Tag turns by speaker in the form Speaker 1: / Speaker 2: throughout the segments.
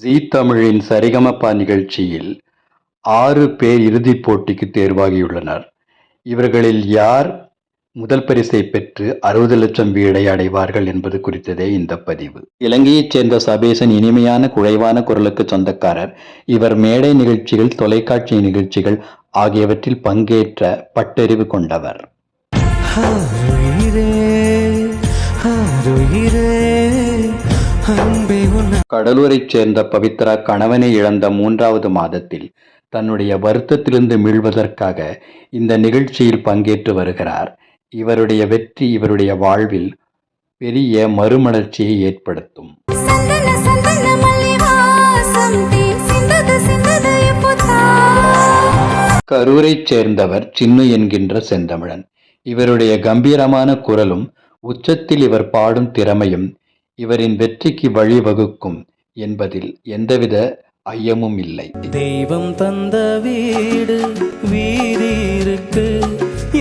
Speaker 1: ஜீ தமிழின் சரிகமப நிகழ்ச்சியில் ஆறு பேர் இறுதிப் போட்டிக்கு தேர்வாகியுள்ளனர். இவர்களில் யார் முதல் பரிசை பெற்று அறுபது லட்சம் வீடை அடைவார்கள் என்பது குறித்ததே இந்த பதிவு. இலங்கையைச் சேர்ந்த சபேசன் இனிமையான குழைவான குரலுக்கு சொந்தக்காரர். இவர் மேடை நிகழ்ச்சிகள், தொலைக்காட்சி நிகழ்ச்சிகள் ஆகியவற்றில் பங்கேற்ற பட்டறிவு கொண்டவர்.
Speaker 2: ஆருயிரே ஆருயிரே
Speaker 1: கடலூரைச் சேர்ந்த பவித்ரா கணவனை இழந்த மூன்றாவது மாதத்தில் தன்னுடைய வருத்தத்திலிருந்து மீள்வதற்காக இந்த நிகழ்ச்சியில் பங்கேற்று வருகிறார். இவருடைய வெற்றி இவருடைய வாழ்வில் பெரிய மறுமலர்ச்சியை ஏற்படுத்தும். கரூரைச் சேர்ந்தவர் சின்னு என்கின்ற செந்தமிழன். இவருடைய கம்பீரமான குரலும் உச்சத்தில் இவர் பாடும் திறமையும் இவரின் வெற்றிக்கு வழிவகுக்கும் என்பதில் எந்தவித ஐயமும் இல்லை.
Speaker 2: தெய்வம் தந்த வீடு வீதி இருக்கு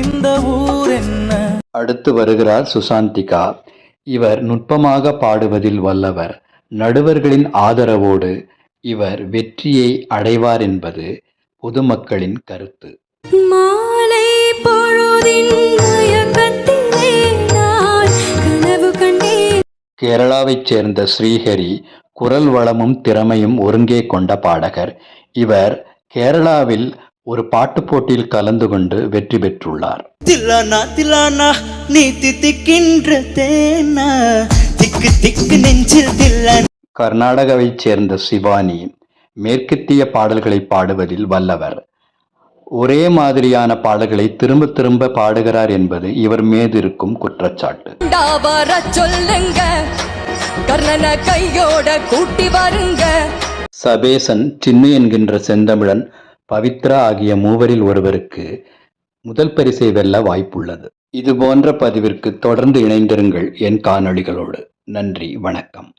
Speaker 2: இந்த ஊர் என்ன
Speaker 1: அடுத்து வருகிறார் சுசாந்திகா. இவர் நுட்பமாக பாடுவதில் வல்லவர். நடுவர்களின் ஆதரவோடு இவர் வெற்றியை அடைவார் என்பது பொதுமக்களின் கருத்து.
Speaker 3: மாலை பொழுதின்
Speaker 1: கேரளாவைச் சேர்ந்த ஸ்ரீஹரி குரல் வளமும் திறமையும் ஒருங்கே கொண்ட பாடகர். இவர் கேரளாவில் ஒரு பாட்டுப் போட்டியில் கலந்து கொண்டு வெற்றி பெற்றுள்ளார்.
Speaker 4: தில்லானா தில்லானா நீ தித்திக்கின்ற தேனா திக்கு திக்கு நெஞ்சில் தில்லானா
Speaker 1: கர்நாடகாவைச் சேர்ந்த சிவானி மேற்கத்திய பாடல்களை பாடுவதில் வல்லவர். ஒரே மாதிரியான பாடல்களை திரும்ப திரும்ப பாடுகிறார் என்பது இவர் மீதிருக்கும் குற்றச்சாட்டு.
Speaker 5: வர சொல்லுங்க மகன கையோட கூட்டி வருங்க
Speaker 1: சபேசன், சின்னு என்கின்ற செந்தமிழன், பவித்ரா ஆகிய மூவரில் ஒருவருக்கு முதல் பரிசை வெல்ல வாய்ப்புள்ளது. இது போன்ற பதிவிற்கு தொடர்ந்து இணைந்திருங்கள் என் காணொளிகளோடு. நன்றி வணக்கம்.